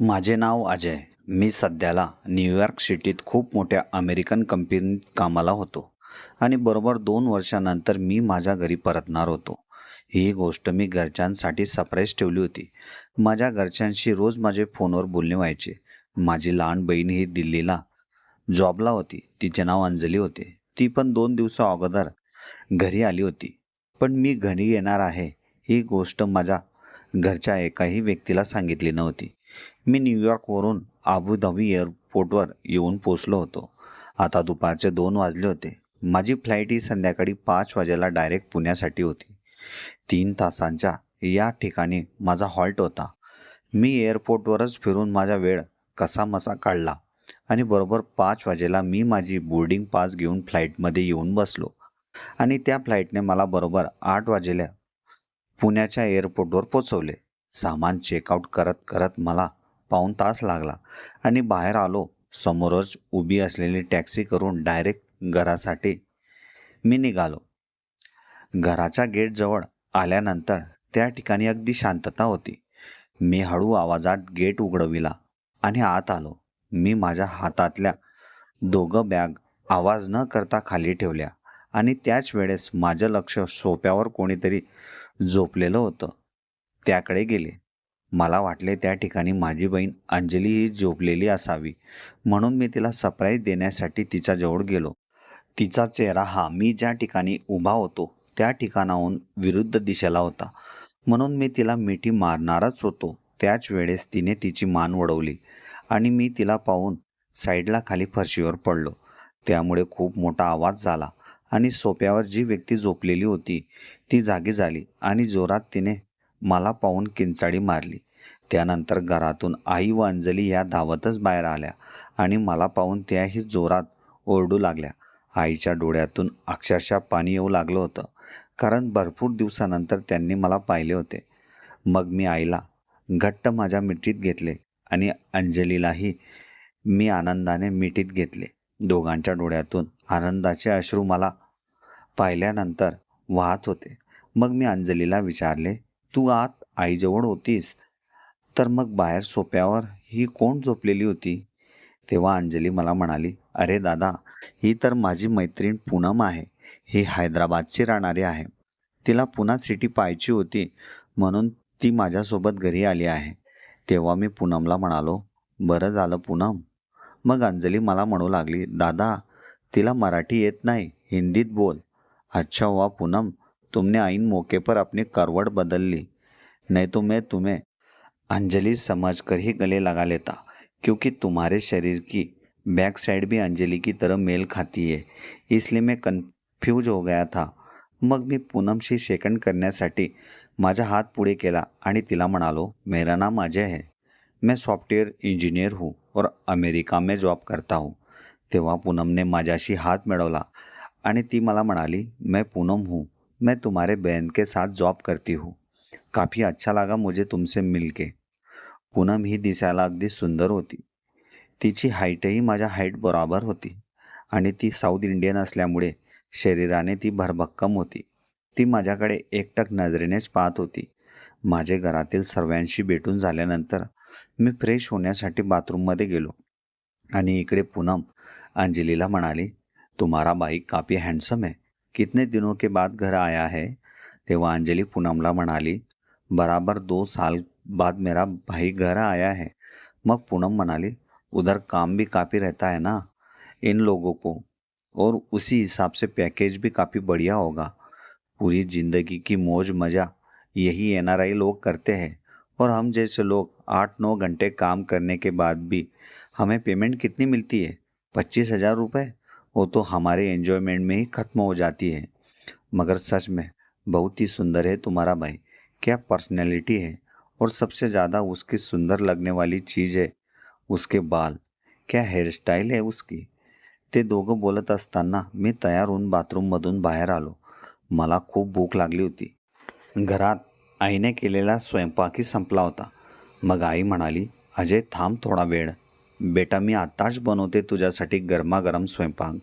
माझे नाव अजय. मी सध्याला न्यूयॉर्क सिटीत खूप मोठ्या अमेरिकन कंपनीत कामाला होतो आणि बरोबर दोन वर्षानंतर मी माझ्या घरी परतणार होतो. ही गोष्ट मी घरच्यांसाठी सरप्राईज ठेवली होती. माझ्या घरच्यांशी रोज माझे फोनवर बोलणे व्हायचे. माझी लहान बहीण ही दिल्लीला जॉबला होती. तिचे नाव अंजली होते. ती पण दोन दिवसा अगोदर घरी आली होती. पण मी घरी येणार आहे. ही गोष्ट माझ्या घरच्या एकाही व्यक्तीला सांगितली नव्हती. मी न्यूयॉर्कवरून आबुधाबी एअरपोर्टवर येऊन पोचलो होतो. आता दुपारचे दोन वाजले होते. माझी फ्लाईट ही संध्याकाळी पाच वाजेला डायरेक्ट पुण्यासाठी होती. तीन तासांच्या या ठिकाणी माझा हॉल्ट होता. मी एअरपोर्टवरच फिरून माझा वेळ कसा मसा काढला आणि बरोबर पाच वाजेला मी माझी बोर्डिंग पास घेऊन फ्लाईटमध्ये येऊन बसलो आणि त्या फ्लाईटने मला बरोबर आठ वाजेला पुण्याच्या एअरपोर्टवर पोचवले सामान चेकआउट करत करत मला पाऊण तास लागला. आणि बाहेर आलो. समोरच उभी असलेली टॅक्सी करून डायरेक्ट घरासाठी मी निघालो. घराच्या गेटजवळ आल्यानंतर त्या ठिकाणी अगदी शांतता होती. मी हळू आवाजात गेट उघडविला आणि आत आलो. मी माझ्या हातातल्या दोघं बॅग आवाज न करता खाली ठेवल्या आणि त्याच वेळेस माझं लक्ष सोप्यावर कोणीतरी झोपलेलं होतं. त्याकडे गेले. मला वाटले त्या ठिकाणी माझी बहीण अंजली ही झोपलेली असावी. म्हणून मी तिला सरप्राईज देण्यासाठी तिच्याजवळ गेलो. तिचा चेहरा हा मी ज्या ठिकाणी उभा होतो त्या ठिकाणाहून विरुद्ध दिशेला होता. म्हणून मी तिला मिठी मारणारच होतो. त्याच वेळेस तिने तिची मान वडवली आणि मी तिला पाहून साईडला खाली फरशीवर पडलो. त्यामुळे खूप मोठा आवाज झाला आणि सोप्यावर जी व्यक्ती झोपलेली होती ती जागी झाली आणि जोरात तिने मला पाहून किंचाळी मारली. त्यानंतर घरातून आई व अंजली या धावतच बाहेर आल्या आणि मला पाहून त्याही जोरात ओरडू लागल्या. आईच्या डोळ्यातून अक्षरशः पाणी येऊ लागलं होतं कारण भरपूर दिवसानंतर त्यांनी मला पाहिले होते. मग मी आईला घट्ट माझ्या मिठीत घेतले आणि अंजलीलाही मी आनंदाने मिठीत घेतले. दोघांच्या डोळ्यातून आनंदाचे अश्रू मला पाहिल्यानंतर वाहत होते. मग मी अंजलीला विचारले तू आत आईजवळ होतीस? तर मग बाहेर सोप्यावर ही कोण झोपलेली होती? तेव्हा अंजली मला म्हणाली अरे दादा ही तर माझी मैत्रीण पूनम आहे. ही हैदराबादची राहणारी आहे. तिला पुन्हा सिटी पाहायची होती म्हणून ती माझ्यासोबत घरी आली आहे. तेव्हा मी पूनमला म्हणालो बरं झालं पूनम. मग अंजली मला म्हणू लागली दादा तिला मराठी येत नाही हिंदीत बोल. अच्छा हुआ पूनम तुमने ऐन मौके पर अपनी करवट बदल ली नहीं तो मैं तुम्हें अंजलि समझ कर ही गले लगा लेता, क्योंकि तुम्हारे शरीर की बैक साइड भी अंजलि की तरह मेल खाती है। इसलिए मैं कन्फ्यूज़ हो गया था। मग मी पूनमशी शेकंड करण्यासाठी माझा हात पुढे केला आणि तिला म्हणालो, मेरा नाम अजय है। मैं सॉफ्टवेयर इंजीनियर हूँ और अमेरिका में जॉब करता हूँ। तेव्हा पूनमने माझ्याशी हात मिळवला आणि ती मला म्हणाली, मैं पूनम हूँ। मैं तुम्हारे बहन के साथ जॉब करती हूँ। काफ़ी अच्छा लगा मुझे तुमसे मिलके. पूनम ही दिसायला अगदी सुंदर होती. तिची हाईटही माझ्या हाईट बरोबर होती आणि ती साऊथ इंडियन असल्यामुळे शरीराने ती भरभक्कम होती. ती माझ्याकडे एकटक नजरेनेच पाहत होती. माझे घरातील सर्वांशी भेटून झाल्यानंतर मी फ्रेश होण्यासाठी बाथरूममध्ये गेलो आणि इकडे पूनम अंजलीला म्हणाली तुम्हारा भाई काफ़ी हँडसम है कितने दिनों के बाद घर आया है? तेव्हा अंजली पूनमला म्हणाली बराबर दो साल बाद मेरा भाई घर आया है। मग पूनम मनाली, उधर काम भी काफ़ी रहता है ना, इन लोगों को। और उसी हिसाब से पैकेज भी काफ़ी बढ़िया होगा। पूरी ज़िंदगी की मौज मज़ा, यही एनआरआई लोग करते हैं। और हम जैसे लोग आठ नौ घंटे काम करने के बाद भी हमें पेमेंट कितनी मिलती है? पच्चीस हज़ार रुपये वो तो हमारे एन्जॉयमेंट में ही ख़त्म हो जाती है। मगर सच में, बहुत ही सुंदर है तुम्हारा भाई। क्या पर्सनैलिटी है और सबसे ज़्यादा उसकी सुंदर लगने वाली चीज़ है उसके बाल? क्या हेअरस्टाईल आहे उसकी? ते दोघं बोलत असताना मी तयार होऊन बाथरूममधून बाहेर आलो. मला खूप भूक लागली होती. घरात आईने केलेला स्वयंपाकही संपला होता. मग आई म्हणाली अजय थांब थोडा वेळ. बेटा मी आत्ताच बनवते तुझ्यासाठी गरमागरम स्वयंपाक.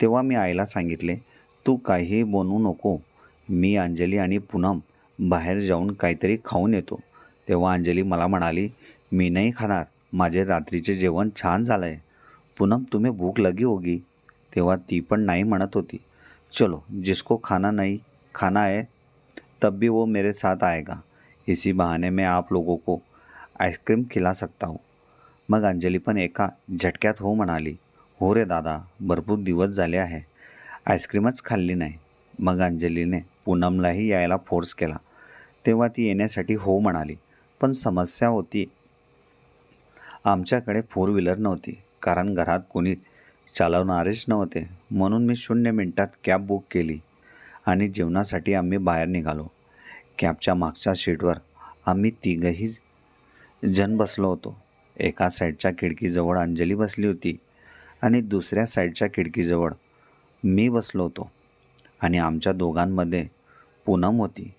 तेव्हा मी आईला सांगितले तू काहीही बनवू नको. मी अंजली आणि पूनम बाहेर जाऊन काहीतरी खाऊन येतो. तेव्हा अंजली मला म्हणाली मी नाही खाणार. माझे रात्रीचे जेवण छान झालं आहे पूनम तुम्ही भूक लगी होगी. तेव्हा ती पण नाही म्हणत होती. चलो जिसको खाना नहीं खाना है तब भी वो मेरे साथ आएगा. इसी बहाने मैं आप लोगों को आईस्क्रीम खिला सकता हूँ. मग अंजली पण एका झटक्यात हो म्हणाली हो रे दादा भरपूर दिवस झाले आहे. आईस्क्रीमच खाल्ली नाही. मग अंजलीने पूनमलाही यायला फोर्स केला. तेव्हा ती येण्यासाठी हो म्हणाली. पण समस्या होती. आमच्याकडे फोर व्हीलर नव्हती. कारण घरात कोणी चालवणारेच नव्हते. म्हणून मी शून्य मिनटात कॅब बुक केली आणि जेवणासाठी आम्ही बाहेर निघालो. कॅबच्या मागच्या सीटवर आम्ही तिघही जण बसलो होतो. एका साईडच्या खिडकीजवळ अंजली बसली होती आणि दुसऱ्या साईडच्या खिडकीजवळ मी बसलो होतो. आणि आमच्या दोघांमध्ये पूनम होती.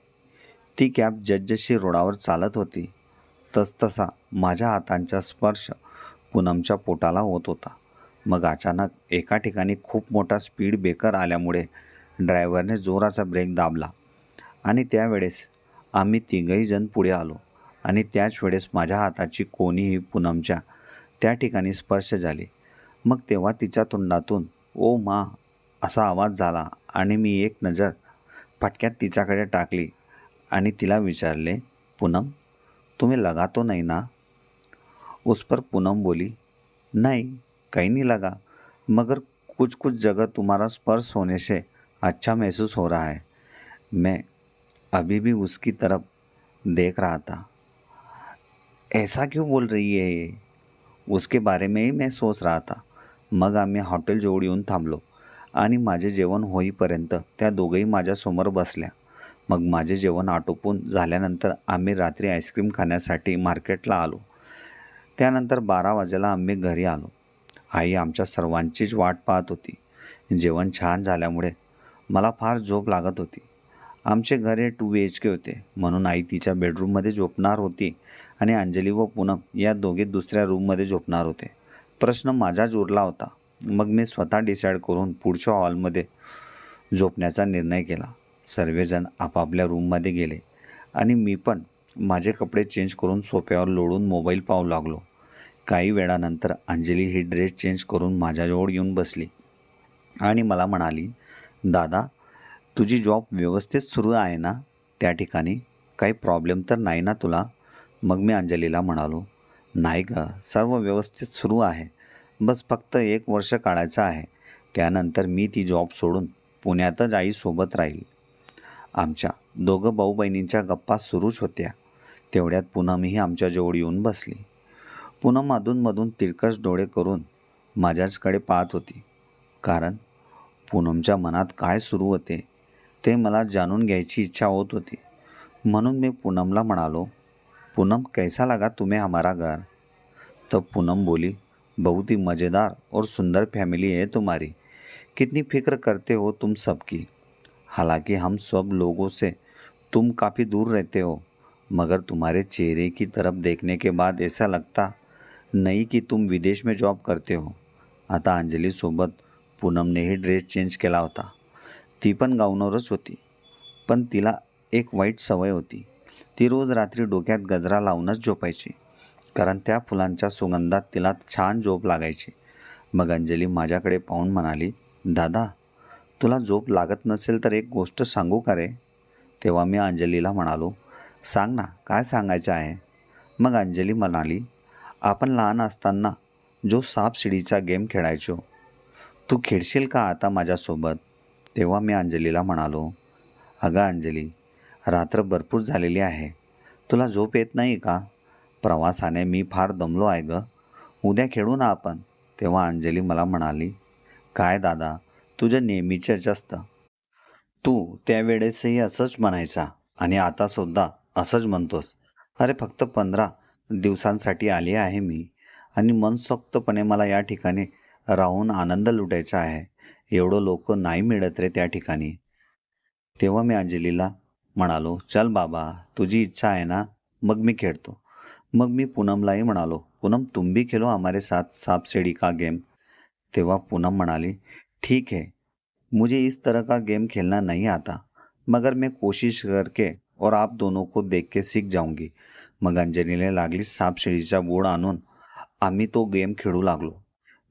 ती कॅब जसजशी रोडावर चालत होती तसतसा माझ्या हातांचा स्पर्श पूनमच्या पोटाला होत होता. मग अचानक एका ठिकाणी खूप मोठा स्पीड ब्रेकर आल्यामुळे ड्रायव्हरने जोराचा ब्रेक दाबला आणि त्यावेळेस आम्ही तिघही जण पुढे आलो आणि त्याच वेळेस माझ्या हाताची कोणीही पूनमच्या त्या ठिकाणी स्पर्श झाली. मग तेव्हा तिच्या तोंडातून ओ मा असा आवाज झाला आणि मी एक नजर फटक्यात तिच्याकडे टाकली आणि तिला विचारले पूनम तुम्हें लगा तो नहीं ना? उस पर पूनम बोली नहीं कहीं नहीं लगा. मगर कुछ कुछ जगह तुम्हारा स्पर्श होने से अच्छा महसूस हो रहा है। मैं अभी भी उसकी तरफ देख रहा था। ऐसा क्यों बोल रही है ये? उसके बारे में ही मैं सोच रहा था। मग आम्ही हॉटेल जवळ येऊन थांबलो. आणि माझे जेवण होईपर्यंत त्या दोघंही माझ्यासमोर बसल्या. मग माझे जेवण आटोपून झाल्यानंतर आम्ही रात्री आईस्क्रीम खाण्यासाठी मार्केटला आलो. त्यानंतर बारा वाजेला आम्ही घरी आलो. आई आमच्या सर्वांचीच वाट पाहत होती. जेवण छान झाल्यामुळे मला फार झोप लागत होती. आमचे घर हे टू बी एच के होते. म्हणून आई तिच्या बेडरूममध्ये झोपणार होती आणि अंजली व पूनम या दोघे दुसऱ्या रूममध्ये झोपणार होते. प्रश्न माझाच उरला होता. मग मी स्वतः डिसाईड करून पुढच्या हॉलमध्ये झोपण्याचा निर्णय केला. सर्वजण आपापल्या रूममध्ये गेले आणि मी पण माझे कपडे चेंज करून सोफ्यावर लोळून मोबाईल पाहू लागलो. काही वेळानंतर अंजली ही ड्रेस चेंज करून माझ्याजवळ येऊन बसली आणि मला म्हणाली दादा तुझी जॉब व्यवस्थित सुरू आहे ना? त्या ठिकाणी काही प्रॉब्लेम तर नाही ना तुला? मग मी अंजलीला म्हणालो नाही ग सर्व व्यवस्थित सुरू आहे. बस फक्त एक वर्ष काढायचं आहे. त्यानंतर मी ती जॉब सोडून पुण्यातच आईसोबत राहील. आमच्या दोघं भाऊ बहिणींच्या गप्पा सुरूच होत्या. तेवढ्यात पूनमही आमच्याजवळ येऊन बसली. पूनम अधूनमधून तिरकस डोळे करून माझ्याचकडे पाहत होती. कारण पूनमच्या मनात काय सुरू होते ते मला जाणून घ्यायची इच्छा होत होती. म्हणून मी पूनमला म्हणालो पूनम कैसा लगा तुम्ही हमारा घर? तर पूनम बोली बहुत ही मज़ेदार और सुंदर फैमिली है तुम्हारी। कितनी फ़िक्र करते हो तुम सबकी। हालाँकि हम सब लोगों से तुम काफ़ी दूर रहते हो, मगर तुम्हारे चेहरे की तरफ़ देखने के बाद ऐसा लगता नहीं कि तुम विदेश में जॉब करते हो। आता अंजलीसोबत पूनमनेही ड्रेस चेंज केला होता। ती पण गाऊनवरच होती, पण तिला एक वाईट सवय होती। ती रोज रात्री डोक्यात गजरा लावूनच झोपायची। कारण त्या फुलांच्या सुगंधात तिला छान झोप लागायची. मग अंजली माझ्याकडे पाहून म्हणाली दादा तुला झोप लागत नसेल तर एक गोष्ट सांगू का रे? तेव्हा मी अंजलीला म्हणालो सांग ना काय सांगायचं आहे? मग अंजली म्हणाली आपण लहान असताना जो सापशिडीचा गेम खेळायचो तू खेळशील का आता माझ्यासोबत? तेव्हा मी अंजलीला म्हणालो अगं अंजली रात्र भरपूर झालेली आहे. तुला झोप येत नाही का? प्रवासाने मी फार दमलो आहे गं. उद्या खेळू ना आपण? तेव्हा अंजली मला म्हणाली काय दादा तुझं नेहमीचेच असतं तू त्यावेळेसही असंच म्हणायचा आणि आतासुद्धा असंच म्हणतोस. अरे फक्त पंधरा दिवसांसाठी आली आहे मी आणि मनसोक्तपणे मला या ठिकाणी राहून आनंद लुटायचा आहे. एवढं लोक नाही मिळत रे त्या ठिकाणी. तेव्हा मी अंजलीला म्हणालो चल बाबा तुझी इच्छा आहे ना मग मी खेळतो. मग मी पूनमलाही म्हणालो पूनम तुम भी खेलो हमारे साथ सांप सीढ़ी का गेम. तेव्हा पूनम म्हणाली ठीक है मुझे इस तरह का गेम खेलना नहीं आता मगर मैं कोशिश करके और आप दोनों को देख के सीख जाऊंगी. मग अंजलीने लागली सापशिडीचा बोर्ड आणून आम्ही तो गेम खेळू लागलो.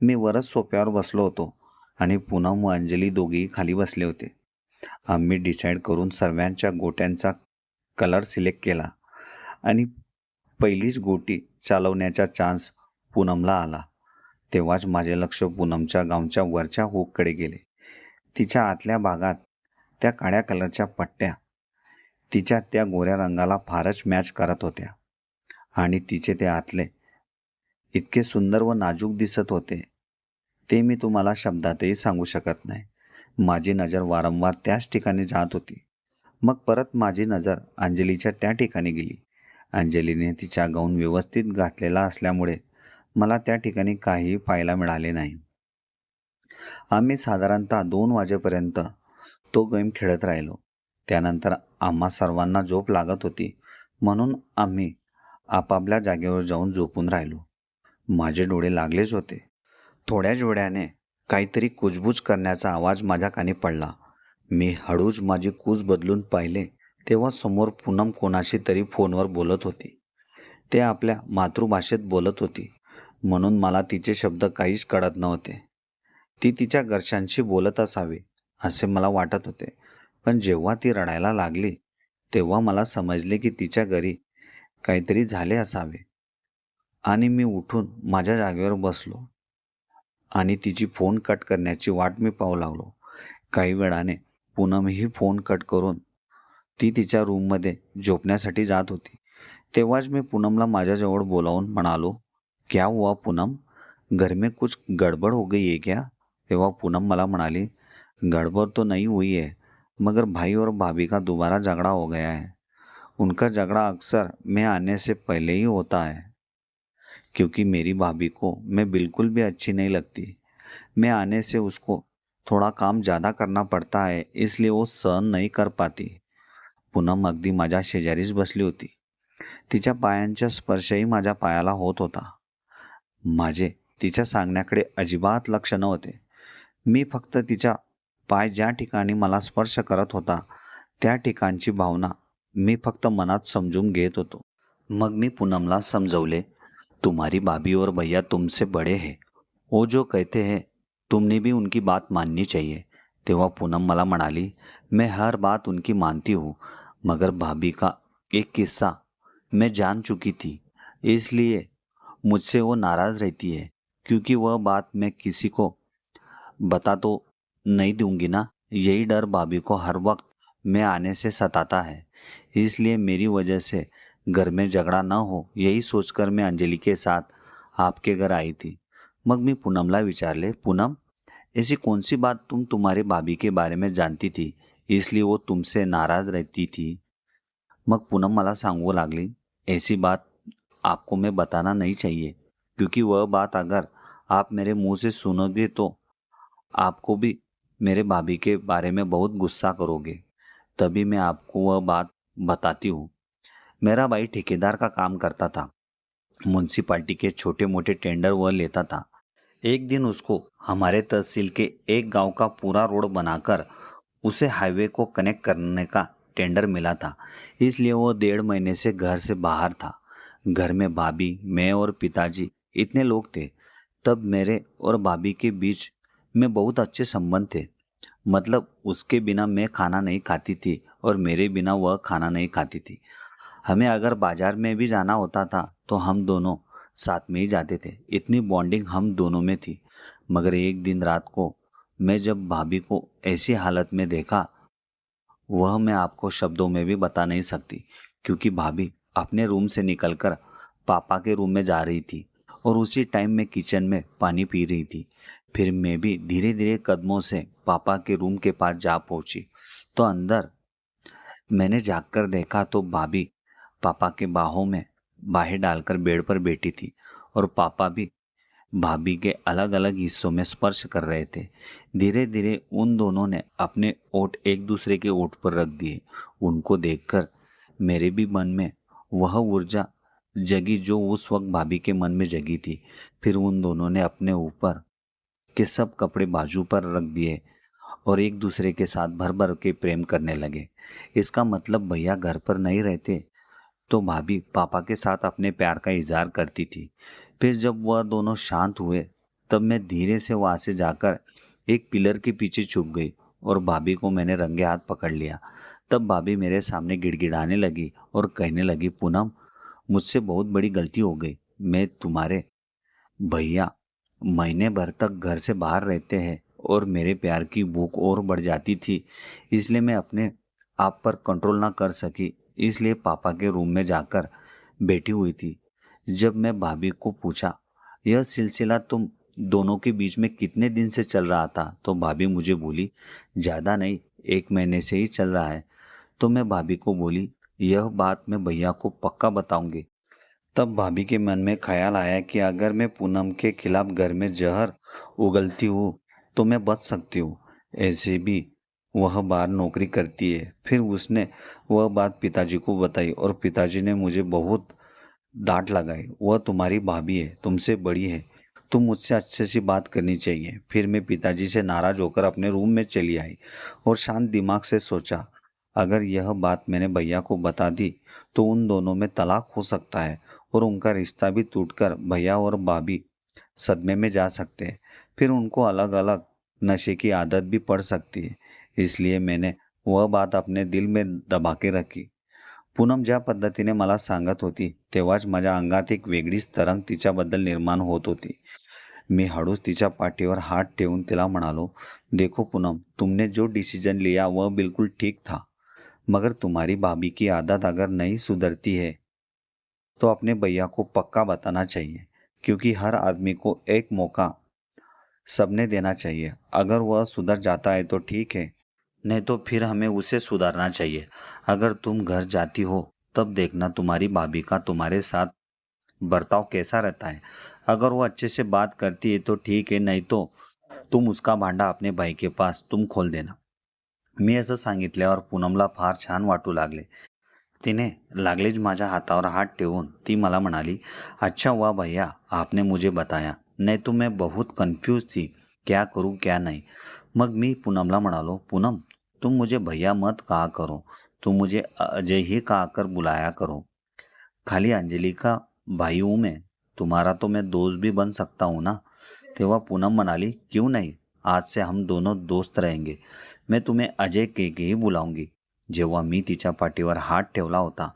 मी वरच सोप्यावर बसलो होतो आणि पूनम व अंजली दोघेही खाली बसले होते. आम्ही डिसाईड करून सर्वांच्या गोट्यांचा कलर सिलेक्ट केला आणि पहिलीच गोटी चालवण्याचा चान्स पूनमला आला. तेव्हाच माझे लक्ष पूनमच्या गावच्या वरच्या हुककडे गेले. तिच्या आतल्या भागात त्या काळ्या कलरच्या पट्ट्या तिच्या त्या गोऱ्या रंगाला फारच मॅच करत होत्या. आणि तिचे ते आतले इतके सुंदर व नाजूक दिसत होते ते मी तुम्हाला शब्दातही सांगू शकत नाही. माझी नजर वारंवार त्याच ठिकाणी जात होती. मग परत माझी नजर अंजलीच्या त्या ठिकाणी गेली. अंजलीने तिच्या गाऊन व्यवस्थित घातलेला असल्यामुळे मला त्या ठिकाणी काहीही पाहायला मिळाले नाही. आम्ही साधारणतः दोन वाजेपर्यंत तो गेम खेळत राहिलो. त्यानंतर आम्हा सर्वांना झोप लागत होती म्हणून आम्ही आपापल्या जागेवर जाऊन झोपून राहिलो. माझे डोळे लागलेच होते. थोड्याच वेळाने काहीतरी कुजबूज करण्याचा आवाज माझ्या कानी पडला. मी हळूच माझी कूज बदलून पाहिले. तेव्हा समोर पूनम कोणाशी तरी फोनवर बोलत होती. ते आपल्या मातृभाषेत बोलत होती. म्हणून मला तिचे शब्द काहीच कळत नव्हते. ती तिच्या घरच्यांशी बोलत असावी असे मला वाटत होते. पण जेव्हा ती रडायला लागली तेव्हा मला समजले की तिच्या घरी काहीतरी झाले असावे. आणि मी उठून माझ्या जागेवर बसलो. आणि तिची फोन कट करण्याची वाट मी पाहू लागलो. काही वेळाने पूनमही फोन कट करून ती तिच्या रूममध्ये झोपण्यासाठी जात होती. तेव्हाच मी पूनमला माझ्याजवळ बोलावून म्हणालो, क्या हुआ पूनम? घर में कुछ गड़बड़ हो गई है क्या? तेव्हा पूनम मला म्हणाली, गड़बड़ तो नहीं हुई है, मगर भाई और भाभी का दोबारा झगड़ा हो गया है। उनका झगड़ा अक्सर मैं आने से पहले ही होता है, क्योंकि मेरी भाभी को मैं बिल्कुल भी अच्छी नहीं लगती। मैं आने से उसको थोड़ा काम ज़्यादा करना पड़ता है, इसलिए वो सहन नहीं कर पाती। पूनम अगदी माझ्या शेजारीच बसली होती. तिच्या पायांच्या स्पर्शही माझ्या पायाला होत होता. माझे तिच्या सांगण्याकडे अजिबात लक्ष नव्हते. मी फक्त तिच्या पाय ज्या ठिकाणी मला स्पर्श करत होता त्या ठिकाणची भावना मी फक्त मनात समजून घेत होतो. मग मी पूनमला समजवले तुम्हारी भाभी और भैया तुमसे बड़े हैं. वो जो कहते हैं तुमने भी उनकी बात माननी चाहिए. तेव्हा पूनम मला म्हणाली मैं हर बात उनकी मानती हूँ मगर भाभी का एक किस्सा मैं जान चुकी थी। इसलिए मुझसे वो नाराज़ रहती है, क्योंकि वह बात मैं किसी को बता तो नहीं दूँगी ना। यही डर भाभी को हर वक्त मैं आने से सताता है। इसलिए मेरी वजह से घर में झगड़ा न हो, यही सोचकर मैं अंजलि के साथ आपके घर आई थी। मग मी पूनमला विचारले पूनम, ऐसी कौन सी बात तुम तुम्हारे भाभी के बारे में जानती थी? इसलिए वो तुमसे नाराज़ रहती थी। मग पूनम मला सांगू लागली, ऐसी बात आपको मैं बताना नहीं चाहिए, क्योंकि वह बात अगर आप मेरे मुँह से सुनोगे तो आपको भी मेरे भाभी के बारे में बहुत गुस्सा करोगे। तभी मैं आपको वह बात बताती हूँ। मेरा भाई ठेकेदार का काम करता था। म्यूनसिपाल्टी के छोटे मोटे टेंडर वह लेता था। एक दिन उसको हमारे तहसील के एक गाँव का पूरा रोड बनाकर उसे हाईवे को कनेक्ट करने का टेंडर मिला था। इसलिए वो डेढ़ महीने से घर से बाहर था। घर में भाभी, मैं और पिताजी इतने लोग थे। तब मेरे और भाभी के बीच में बहुत अच्छे संबंध थे। मतलब उसके बिना मैं खाना नहीं खाती थी और मेरे बिना वह खाना नहीं खाती थी। हमें अगर बाज़ार में भी जाना होता था तो हम दोनों साथ में ही जाते थे। इतनी बॉन्डिंग हम दोनों में थी। मगर एक दिन रात को मैं जब भाभी को ऐसी हालत में देखा, वह मैं आपको शब्दों में भी बता नहीं सकती, क्योंकि भाभी अपने रूम से निकलकर पापा के रूम में जा रही थी और उसी टाइम में किचन में पानी पी रही थी। फिर मैं भी धीरे धीरे कदमों से पापा के रूम के पास जा पहुँची। तो अंदर मैंने जाकर देखा तो भाभी पापा के बाहों में बाहें डालकर बेड पर बैठी थी और पापा भी भाभी के अलग अलग हिस्सों में स्पर्श कर रहे थे। धीरे धीरे उन दोनों ने अपने ओट एक दूसरे के ओट पर रख दिए। उनको देखकर मेरे भी मन में वह ऊर्जा जगी जो उस वक्त भाभी के मन में जगी थी। फिर उन दोनों ने अपने ऊपर के सब कपड़े बाजू पर रख दिए और एक दूसरे के साथ भर भर के प्रेम करने लगे। इसका मतलब भैया घर पर नहीं रहते तो भाभी पापा के साथ अपने प्यार का इजहार करती थी। फिर जब वह दोनों शांत हुए, तब मैं धीरे से वहाँ से जाकर एक पिलर के पीछे छुप गई और भाभी को मैंने रंगे हाथ पकड़ लिया। तब भाभी मेरे सामने गिड़गिड़ाने लगी और कहने लगी, पूनम, मुझसे बहुत बड़ी गलती हो गई। मैं तुम्हारे भैया महीने भर तक घर से बाहर रहते हैं और मेरे प्यार की भूख और बढ़ जाती थी, इसलिए मैं अपने आप पर कंट्रोल ना कर सकी। इसलिए पापा के रूम में जाकर बैठी हुई थी। जब मैं भाभी को पूछा, यह सिलसिला तुम दोनों के बीच में कितने दिन से चल रहा था? तो भाभी मुझे बोली, ज़्यादा नहीं, एक महीने से ही चल रहा है। तो मैं भाभी को बोली, यह बात मैं भैया को पक्का बताऊँगी। तब भाभी के मन में ख्याल आया कि अगर मैं पूनम के खिलाफ घर में जहर उगलती हूँ तो मैं बच सकती हूँ। ऐसे भी वह बाहर नौकरी करती है। फिर उसने वह बात पिताजी को बताई और पिताजी ने मुझे बहुत डांट लगाई वह तुम्हारी भाभी है, तुमसे बड़ी है। तुम मुझसे अच्छे से बात करनी चाहिए। फिर मैं पिताजी से नाराज़ होकर अपने रूम में चली आई और शांत दिमाग से सोचा, अगर यह बात मैंने भैया को बता दी तो उन दोनों में तलाक हो सकता है और उनका रिश्ता भी टूटकर भैया और भाभी सदमे में जा सकते हैं। फिर उनको अलग अलग नशे की आदत भी पड़ सकती है, इसलिए मैंने वह बात अपने दिल में दबा के रखी। पूनम ज्या पद्धतीने मला सांगत होती, तेव्हाच माझ्या अंगात एक वेगळीच तरंग तिच्याबद्दल निर्माण होत होती. मी हळूच तिच्या पाठीवर हात ठेवून तिला म्हणालो, देखो पूनम, तुमने जो डिसीज़न लिया वह बिल्कुल ठीक था. मगर तुम्हारी भाभी की आदत अगर नहीं सुधरती है तो अपने भैया को पक्का बताना चाहिए, क्योंकि हर आदमी को एक मौका सबने देना चाहिए। अगर वह सुधर जाता है तो ठीक है नहीं तो फिर हमें उसे सुधारना चाहिए। अगर तुम घर जाती हो, तब देखना तुम्हारी भाभी का तुम्हारे साथ बर्ताव कैसा रहता है। अगर वो अच्छे से बात करती है तो ठीक है, नहीं तो तुम उसका भांडा अपने भाई के पास तुम खोल देना। मी असं सांगितल्यावर पूनमला फार छान वाटू लागले। तिने लागलीच माझ्या हातावर हात ठेवून ती मला म्हणाली अच्छा हुआ भैया, आपने मुझे बताया। नहीं तो मैं बहुत कन्फ्यूज़ थी, क्या करूँ, क्या नहीं? मग मी पूनमला म्हणालो, पूनम तुम मुझे भैया मत कहा करो तुम मुझे अजय ही कहा कर बुलाया करो। खाली अंजलि का भाई हूँ मैं तुम्हारा तो मैं दोस्त भी बन सकता हूँ ना? तेव्हा पूनम म्हणाली क्यों नहीं? आज से हम दोनों दोस्त रहेंगे। मैं तुम्हें अजय के के ही बुलाऊंगी। जेव्हा मी तिच्या पाठीवर हात ठेवला होता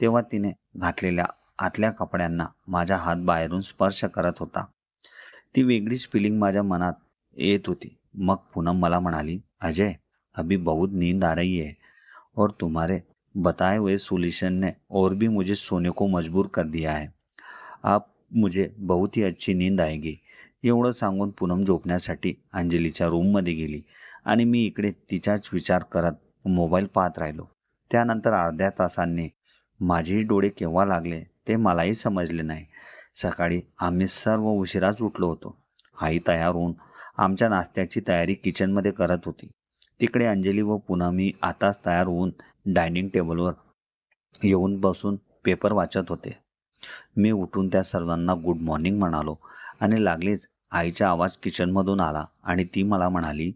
तेव्हा तिने घातलेल्या आतल्या कपड्यांना माझा हात बाहेरून स्पर्श करत होता. ती वेगळीच फिलिंग माझ्या मनात येत होती. मग पूनम मला म्हणाली अजय अभी बहुत नींद आ रही है। और तुम्हारे बताए हुए सोल्यूशन ने और भी मुझे सोने को मजबूर कर दिया है। आप मुझे बहुत ही अच्छी नींद आएगी। एवढं सांगून पूनम झोपण्यासाठी अंजलीच्या रूममध्ये गेली आणि मी इकडे तिचाच विचार करत मोबाईल पाहत राहिलो. त्यानंतर अर्ध्या तासांनी माझेही डोळे केव्हा लागले ते मलाही समजले नाही. सकाळी आम्ही सर्व उशिराच उठलो होतो. आई तयार होऊन आमच्या नाश्त्याची तयारी किचनमध्ये करत होती. तिकडे अंजली व पुन्हा मी आताच तयार होऊन डायनिंग टेबलवर येऊन बसून पेपर वाचत होते. मी उठून त्या सर्वांना गुड मॉर्निंग म्हणालो आणि लागलीच आईचा आवाज किचनमधून आला आणि ती मला म्हणाली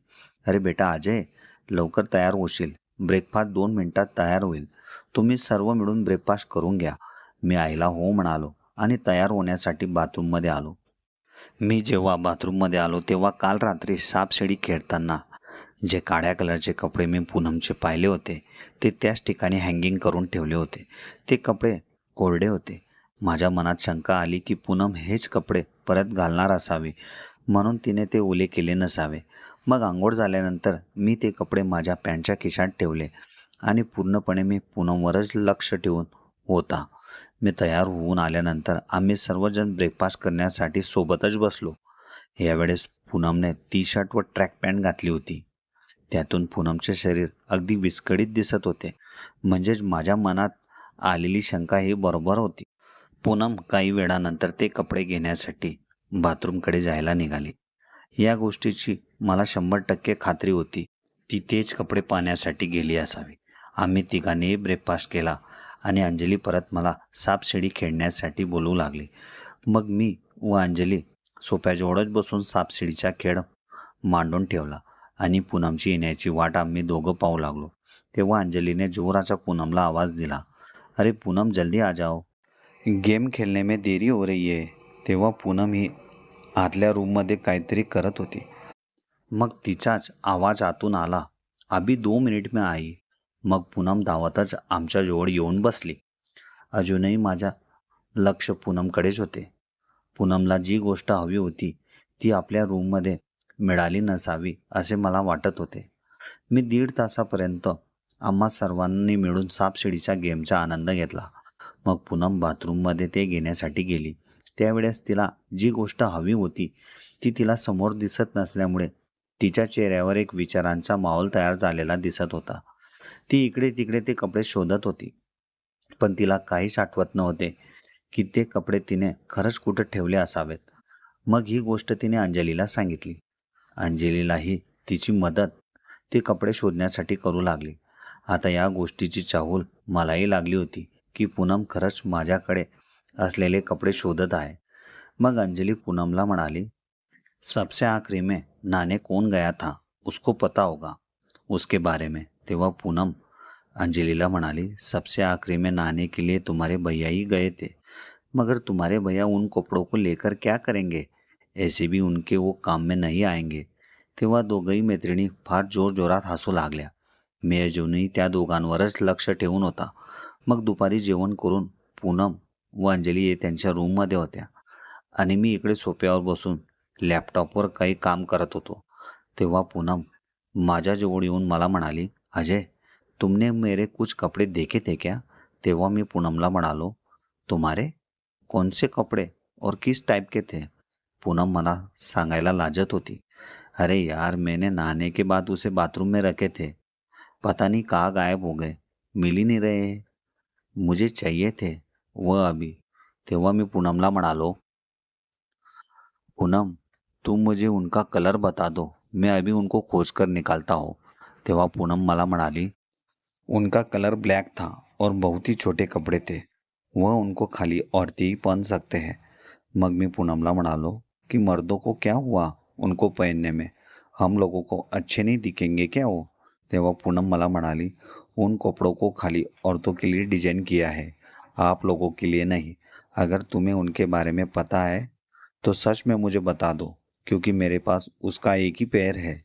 अरे बेटा अजय लवकर तयार होशील. ब्रेकफास्ट दोन मिनिटात तयार होईल. तुम्ही सर्व मिळून ब्रेकफास्ट करून घ्या. मी आईला हो म्हणालो आणि तयार होण्यासाठी बाथरूममध्ये आलो. मी जेव्हा बाथरूममध्ये आलो तेव्हा काल रात्री सापशिडी खेळताना जे काळ्या कलरचे कपडे मी पूनमचे पाहिले होते ते त्याच ठिकाणी हँगिंग करून ठेवले होते. ते कपडे कोरडे होते. माझ्या मनात शंका आली की पूनम हेच कपडे परत घालणार असावे म्हणून तिने ते ओले केले नसावे. मग आंघोळ झाल्यानंतर मी ते कपडे माझ्या पॅन्टच्या खिशात ठेवले आणि पूर्णपणे मी पूनमवरच लक्ष ठेवून होता. मी तयार होऊन आल्यानंतर आम्ही सर्वजण ब्रेकफास्ट करण्यासाठी सोबतच बसलो. यावेळेस पूनमने टी शर्ट व ट्रॅक पॅन्ट घातली होती. त्यातून पूनमचे शरीर अगदी विस्कळीत दिसत होते. म्हणजेच माझ्या मनात आलेली शंका ही बरोबर होती. पूनम काही वेळानंतर ते कपडे घेण्यासाठी बाथरूमकडे जायला निघाली. या गोष्टीची मला शंभर टक्के खात्री होती. ती तेच कपडे पाहण्यासाठी गेली असावी. आम्ही तिघांनीही ब्रेकफास्ट केला आणि अंजली परत मला सापशिडी खेळण्यासाठी बोलू लागली. मग मी व अंजली सोप्याजवळच बसून सापशिडीचा खेळ मांडून ठेवला. आणि पूनमची येण्याची वाट आम्ही दोघं पाहू लागलो. तेव्हा अंजलीने जोराचा पूनमला आवाज दिला अरे पूनम जल्दी आ जाओ. गेम खेळणे में देरी हो रही आहे तेव्हा पूनम ही आतल्या रूममध्ये काहीतरी करत होती. मग तिचाच आवाज आतून आला अभी दो मिनिट में आई. मग पूनम धावतच आमच्याजवळ येऊन बसली. अजूनही माझा लक्ष पूनमकडेच होते. पूनमला जी गोष्ट हवी होती ती आपल्या रूममध्ये मिळाली नसावी असे मला वाटत होते. मी दीड तासापर्यंत आम्हा सर्वांनी मिळून सापशिडीच्या गेमचा आनंद घेतला. मग पूनम बाथरूममध्ये ते घेण्यासाठी गेली. त्यावेळेस तिला जी गोष्ट हवी होती ती तिला समोर दिसत नसल्यामुळे तिच्या चेहऱ्यावर एक विचारांचा माहोल तयार झालेला दिसत होता. ती इकडे तिकडे ते कपडे शोधत होती. पण तिला काहीच आठवत नव्हते की ते कपडे तिने खरंच कुठं ठेवले असावेत. मग ही गोष्ट तिने अंजलीला सांगितली. अंजलीलाही तिची मदत ती कपडे शोधण्यासाठी करू लागली. आता या गोष्टीची चाहूल मलाही लागली होती की पूनम खरंच माझ्याकडे असलेले कपडे शोधत आहे. मग अंजली पूनमला म्हणाली सबसे आखरी में नाने कौन गया था? उसको पता होगा. उसके बारे में तेव्हा पूनम अंजलीला म्हणाली सबसे आखरी में नाने के लिए तुम्हारे भैया ही गए थे. मगर तुम्हारे भैया उन कपड़ों को लेकर क्या करेंगे? ऐसे भी उनके वो काम में नहीं आएंगे। तेव्हा दोघंही मैत्रिणी फार जोरजोरात हसू लागल्या. मी अजूनही त्या दोघांवरच लक्ष ठेवून होता. मग दुपारी जेवण करून पूनम व अंजली हे त्यांच्या रूममध्ये होत्या. आणि मी इकडे सोप्यावर बसून लॅपटॉपवर काही काम करत होतो. तेव्हा पूनम माझ्याजवळ येऊन मला म्हणाली अजय तुमने मेरे कुछ कपड़े देखे थे क्या? तेव्हा मी पूनमला म्हणालो तुम्हारे? कौन से कपड़े? और किस टाइप के थे? पूनम मला सांगायला लाजत होती. अरे यार, मैंने नहाने के बाद उसे बाथरूम में रखे थे. पता नहीं कहाँ गायब हो गए. मिल ही नहीं रहे मुझे चाहिए थे. वह अभी. तेव्हा मी पूनमला म्हणालो, पूनम, तुम मुझे उनका कलर बता दो. मैं अभी उनको खोज कर निकालता हूँ. तेव्हा पूनम मला म्हणाली, उनका कलर ब्लैक था और बहुत ही छोटे कपड़े थे. वह उनको खाली औरतें ही पहन सकते हैं. मग मी पूनमला म्हणालो कि मर्दों को क्या हुआ उनको पहनने में? हम लोगों को अच्छे नहीं दिखेंगे क्या वो? तेव्हा पूनम मला म्हणाली उन कपड़ों को खाली औरतों के लिए डिज़ाइन किया है, आप लोगों के लिए नहीं। अगर तुम्हें उनके बारे में पता है तो सच में मुझे बता दो, क्योंकि मेरे पास उसका एक ही पैर है।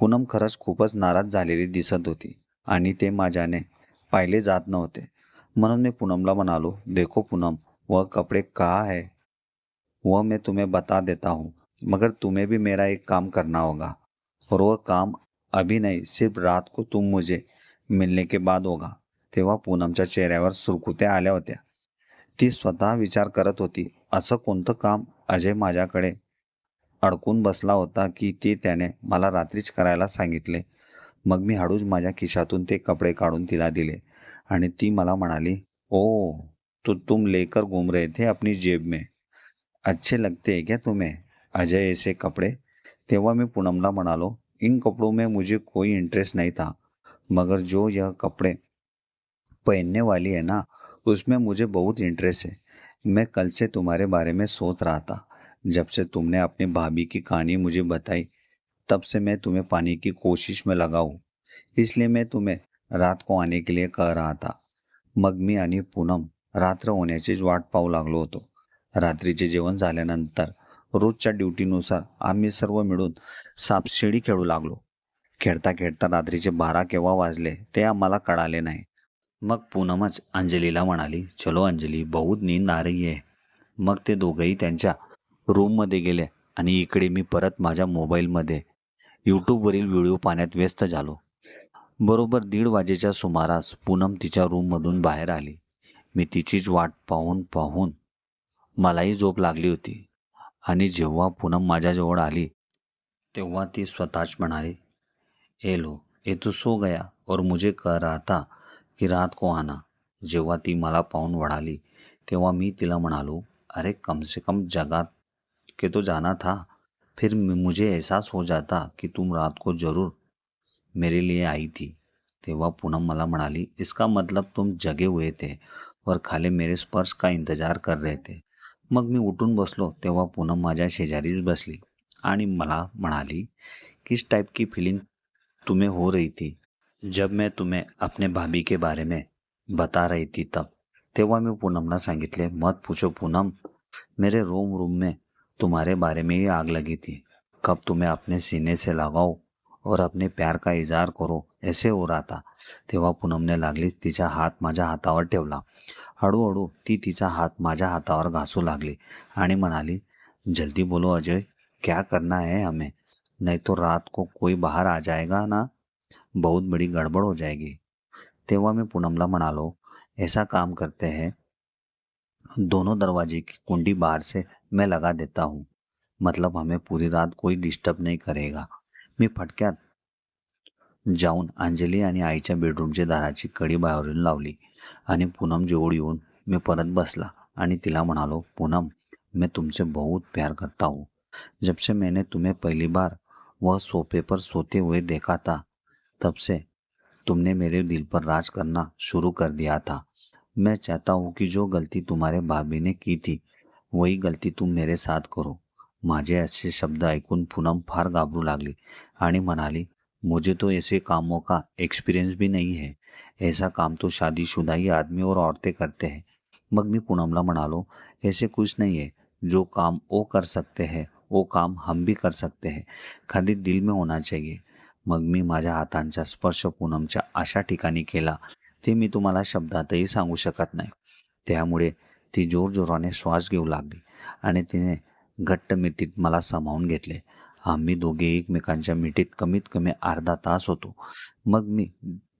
पूनम खरंच खूपच नाराज़ झालेली दिसत होती, आणि ते माझ्याने पाहिले जात नव्हते। म्हणून मी पूनमला म्हणालो, देखो पूनम, वह कपड़े कहाँ है? वह मैं तुम्हें बता देता हूँ मगर तुम्हें भी मेरा एक काम करना होगा। और वह काम अभी नहीं सिर्फ रात को तुम मुझे मिलने के बाद होगा। तेव्हा पूनमच्या चेहऱ्यावर सुरकुत्या आल्या होत्या। ती स्वतः विचार करत होती असं कोणतं काम अजय माझ्याकडे अडकून बसला होता की ते त्याने मला रात्रीच करायला सांगितले. मग मी हळूच माझ्या खिशातून ते कपडे काढून तिला दिले आणि ती मला म्हणाली ओ तो तुम लेकर घूम रहे थे अपनी जेब में. अच्छे लगते हैं क्या तुम्हें? अजय, ऐसे कपड़े? तेवा मी पूनमला म्हणालो, इन कपड़ों में मुझे कोई इंटरेस्ट नहीं था, मगर जो यह कपड़े पहनने वाली है ना, उसमें मुझे बहुत इंटरेस्ट है। मैं कल से तुम्हारे बारे में सोच रहा था। जब से तुमने अपनी भाभी की कहानी मुझे बताई, तब से मैं तुम्हें पाने की कोशिश में लगा हूँ। इसलिए मैं तुम्हें रात को आने के लिए कह रहा था। मग मी पूनम रात्र होने होण्याचीच वाट पाहू लागलो होतो। रात्रीचे जेवण झाल्यानंतर रोजच्या ड्युटीनुसार आम्ही सर्व मिळून सापशिडी खेळू लागलो. खेळता खेळता रात्रीचे बारा केव्हा वाजले ते आम्हाला कळाले नाही. मग पूनमच अंजलीला म्हणाली चलो अंजली बहुत नींद आ रही आहे मग ते दोघंही त्यांच्या रूममध्ये गेले आणि इकडे मी परत माझ्या मोबाईलमध्ये यूट्यूबवरील व्हिडिओ पाण्यात व्यस्त झालो. बरोबर दीड वाजेच्या सुमारास पूनम तिच्या रूममधून बाहेर आली. मी तिचीच वाट पाहून पाहून मलाही झोप लागली होती. आणि जेव्हा पूनम माझ्याजवळ आली, तेव्हा ती स्वतःच म्हणाली, ए लो ये तो सो गया और मुझे कह रहा था की रात को आना. जेव्हा ती मला पाहून वळाली, तेव्हा मी तिला म्हणालो, अरे कम से कम जगा के तो जाना था, फिर मुझे एहसास हो जाता कि तुम रात को ज़रूर मेरे लिए आई थी. तेव्हा पूनम मला म्हणाली, इसका मतलब तुम जगे हुए थे और खाली मेरे स्पर्श का इंतज़ार कर रहे थे मग मी उठून बसलो तेव्हा पूनम माझ्या शेजारीच बसली आणि मला म्हणाली, किस टाइप की फीलिंग तुम्हें हो रही थी? जब मैं तुम्हें अपने भाभी के बारे में बता रही थी तब. तेव्हा मी पूनमला सांगितले, मत पूछो पूनम, मेरे रूम रूम में तुम्हारे बारे में ही आग लगी थी. कब तुम्हें अपने सीने से लगाओ और अपने प्यार का इजहार करो ऐसे हो रहा था. तेव्हा पूनमने लागली तिचा हात माझ्या हातावर ठेवला. हळूहळू ती तिचा हात माझ्या हातावर घासू लागली आणि म्हणाली, जल्दी बोलो अजय, क्या करना है हमें? नहीं तो रात को कोई बाहर आ जाएगा ना? बहुत बड़ी गड़बड़ हो जाएगी. तेव्हा मी पूनमला म्हणालो, ऐसा काम करते हैं. दोनों दरवाजे की कुंडी बाहर से मैं लगा देता हूँ. मतलब हमें पूरी रात कोई डिस्टर्ब नहीं करेगा. मी फटक्यात जाऊन अंजली आणि आईच्या बेडरूमच्या दाराची कडी बाहेरून लावली आणि पूनम जवळ येऊन मी परत बसला आणि तिला म्हणालो पूनम मैं तुमसे बहुत प्यार करता हो. हूँ. जब से मैंने तुम्हें पहली बार वह सोफे पर सोते हुए देखा था तब से तुमने मेरे दिल पर राज करना शुरू कर दिया था। मैं चाहता हूँ कि जो गलती तुम्हारे भाभी ने की थी वही गलती तुम मेरे साथ करो। माझे असे शब्द ऐकून पूनम फार घाबरू लागली आणि म्हणाली मुझे तो ऐसे कामों का एक्सपीरियंस भी नहीं है। ऐसा काम तो शादीशुदा ही आदमी और औरतें करते हैं। मग मी पूनमला म्हणालो ऐसे कुछ नहीं है। जो काम वो कर सकते हैं वो काम हम भी कर सकते हैं। खाली दिल में होना चाहिए। मग मी माझ्या हातांचा स्पर्श पूनमच्या अशा ठिकाणी केला ते मी तुम्हाला शब्दातही सांगू शकत नाही. त्यामुळे ती जोरजोराने श्वास घेऊ लागली आणि तिने घट्ट मिठीत मला सामावून घेतले. आम्ही दोघे एकमेकांच्या मिठीत कमीत कमी अर्धा तास होतो. मग मी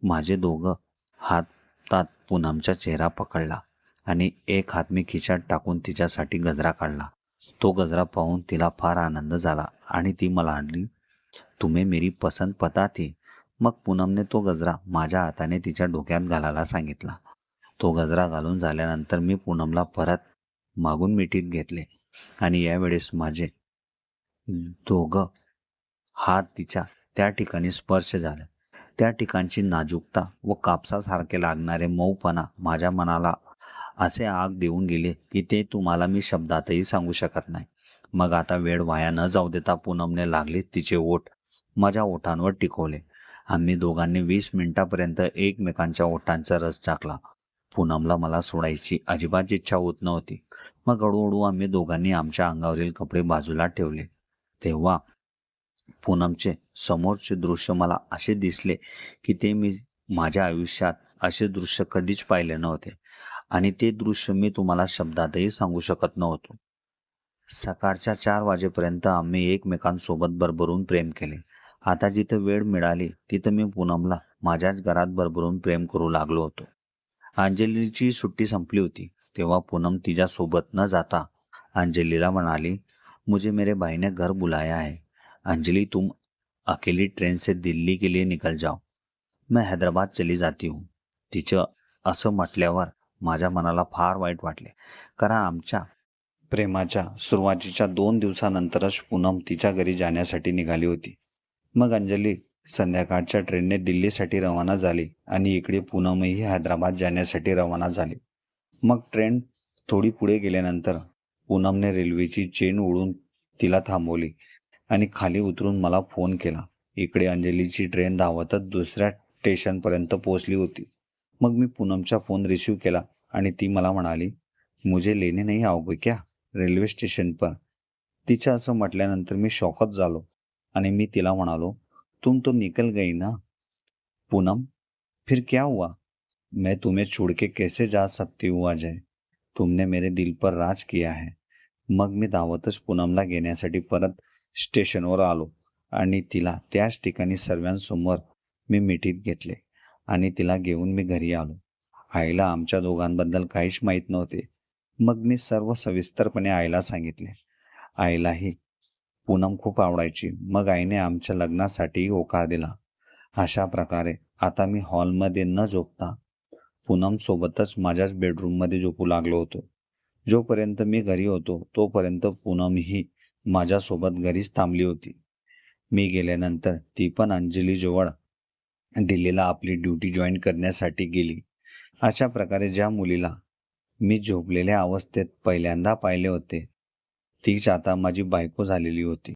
माझे दोघं हातात पूनमचा चेहरा पकडला आणि एक हात मी खिशात टाकून तिच्यासाठी गजरा काढला. तो गजरा पाहून तिला फार आनंद झाला आणि ती मला आणली तुम्ही मेरी पसंत पता थी. मग पूनमने तो गजरा माझ्या हाताने तिच्या डोक्यात घालायला सांगितला. तो गजरा घालून झाल्यानंतर मी पूनमला परत मागून मिठीत घेतले आणि यावेळेस माझे दोघं हात तिच्या त्या ठिकाणी स्पर्श झाला. त्या ठिकाणची नाजूकता व कापसासारखे लागणारे मऊपणा माझ्या मनाला असे आग देऊन गेले की ते तुम्हाला मी शब्दातही सांगू शकत नाही. मग आता वेळ वाया न जाऊ देता पूनमने लागले तिचे ओठ माझ्या ओठांवर टिकवले. आम्ही दोघांनी वीस मिनिटापर्यंत एकमेकांच्या ओठांचा रस चाकला पूनमला मला सोडायची अजिबात इच्छा होत नव्हती. मग हळूहळू आम्ही दोघांनी आमच्या अंगावरील कपडे बाजूला ठेवले. तेव्हा पूनमचे समोरचे दृश्य मला असे दिसले की ते मी माझ्या आयुष्यात असे दृश्य कधीच पाहिले नव्हते. आणि ते दृश्य मी तुम्हाला शब्दातही सांगू शकत नव्हतो. सकाळच्या चार वाजेपर्यंत आम्ही एकमेकांसोबत भरभरून प्रेम केले. आता जिथं वेळ मिळाली तिथं मी पूनमला माझ्याच घरात भरभरून प्रेम करू लागलो होतो. अंजलीची सुट्टी संपली होती तेव्हा पूनम तिच्यासोबत न जाता अंजलीला म्हणाली मुझे मेरे भाई ने घर बुलाया है। अंजलि तुम अकेली ट्रेन से दिल्ली के लिए निकल जाओ। मैं हैदराबाद चली जाती हूँ। तिचं असं म्हटल्यावर माझ्या मनाला फार वाईट वाटले. कारण आमच्या प्रेमाच्या सुरुवातीच्या दोन दिवसानंतरच पूनम तिच्या घरी जाण्यासाठी निघाली होती. मग अंजली संध्याकाळच्या ट्रेनने दिल्लीसाठी रवाना झाली आणि इकडे पूनमही हैदराबाद जाण्यासाठी रवाना झाली. मग ट्रेन थोडी पुढे गेल्यानंतर पूनमने रेल्वेची चेन ओढून तिला थांबवली आणि खाली उतरून मला फोन केला. इकडे अंजलीची ट्रेन धावतच दुसऱ्या स्टेशनपर्यंत पोहोचली होती. मग मी पूनमचा फोन रिसीव केला आणि ती मला म्हणाली मुझे लेने नाही आवग क्या रेल्वे स्टेशन पर? तिच्या असं म्हटल्यानंतर मी शॉकच झालो आणि मी तिला म्हणालो तुम तो निकल गई ना पूनम? फिर क्या हुआ? मैं तुम्हें छोड़ के कैसे जा सकती हूँ अजय? तुमने मेरे दिल पर राज किया है। मग मी धावतच पूनमला घेण्यासाठी परत स्टेशनवर आलो आणि तिला त्याच ठिकाणी सर्वांसमोर मी मिठीत घेतले आणि तिला घेऊन मी घरी आलो. आईला आमच्या दोघांबद्दल काहीच माहीत नव्हते. मग मी सर्व सविस्तरपणे आईला सांगितले. आईलाही पूनम खूप आवडायची. मग आईने आमच्या लग्नासाठी होकार दिला. अशा प्रकारे आता मी हॉलमध्ये न झोपता पूनम सोबतच माझ्याच बेडरूममध्ये झोपू लागलो होतो. जोपर्यंत मी घरी होतो तोपर्यंत पूनम ही माझ्यासोबत घरीच थांबली होती. मी गेल्यानंतर ती पण अंजलीजवळ दिल्लीला आपली ड्युटी जॉईन करण्यासाठी गेली. अशा प्रकारे ज्या मुलीला मी झोपलेल्या अवस्थेत पहिल्यांदा पाहिले होते तीच आता माझी बायको झालेली होती.